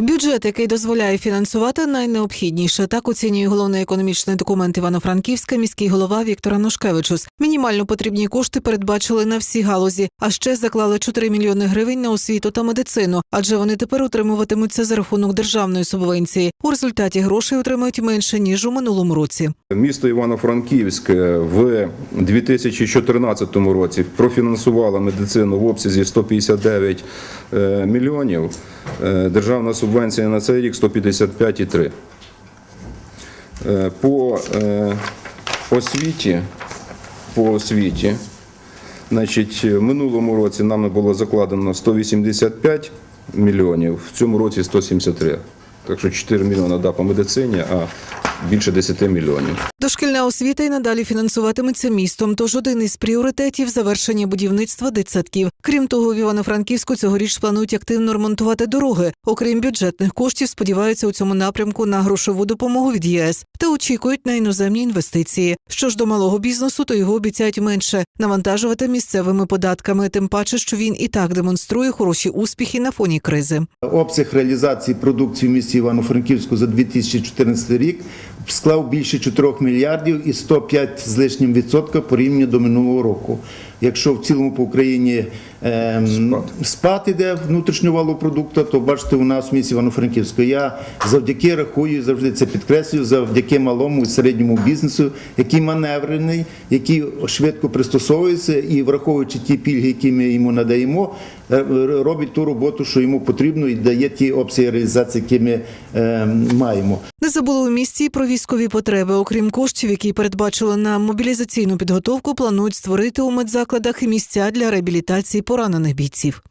Бюджет, який дозволяє фінансувати найнеобхідніше, так оцінює головний економічний документ Івано-Франківська міський голова Віктор Анушкевичус. Мінімально потрібні кошти передбачили на всі галузі, а ще заклали 4 мільйони гривень на освіту та медицину, адже вони тепер утримуватимуться за рахунок державної субвенції. У результаті грошей отримають менше ніж у минулому році. Місто Івано-Франківськ в 2014 році профінансувало медицину в обсязі 159 е, мільйонів. Е, Державна субвенція на цей рік 155,3. Е, По е, освіті, по освіті, значить, в минулому році нами було закладено 185 мільйонів, в цьому році 173. Так що 4 мільйони да, по медицині, а більше 10 мільйонів. Дошкільна освіта й надалі фінансуватиметься містом. Тож один із пріоритетів завершення будівництва дитсадків. Крім того, в Івано-Франківську цьогоріч планують активно ремонтувати дороги. Окрім бюджетних коштів, сподіваються у цьому напрямку на грошову допомогу від ЄС та очікують на іноземні інвестиції. Що ж до малого бізнесу, то його обіцяють менше навантажувати місцевими податками, тим паче, що він і так демонструє хороші успіхи на фоні кризи. Обсяг реалізації продукції в місті Івано-Франківську за 2014 рік склав більше 4 мільярдів і 105 з лишнім відсотка порівняно до минулого року. Якщо в цілому по Україні Спад. спад іде внутрішнього валу продукту, то бачите, у нас в місті Івано-Франківську. Я завдяки рахую, завжди це підкреслюю, завдяки малому і середньому бізнесу, який маневрений, який швидко пристосовується і враховуючи ті пільги, які ми йому надаємо, е, робить ту роботу, що йому потрібно, і дає ті опції реалізації, які ми е, маємо. Не забули у місті про військові потреби. Окрім коштів, які передбачили на мобілізаційну підготовку, планують створити у медзакладах і місця для реабілітації поранених бійців.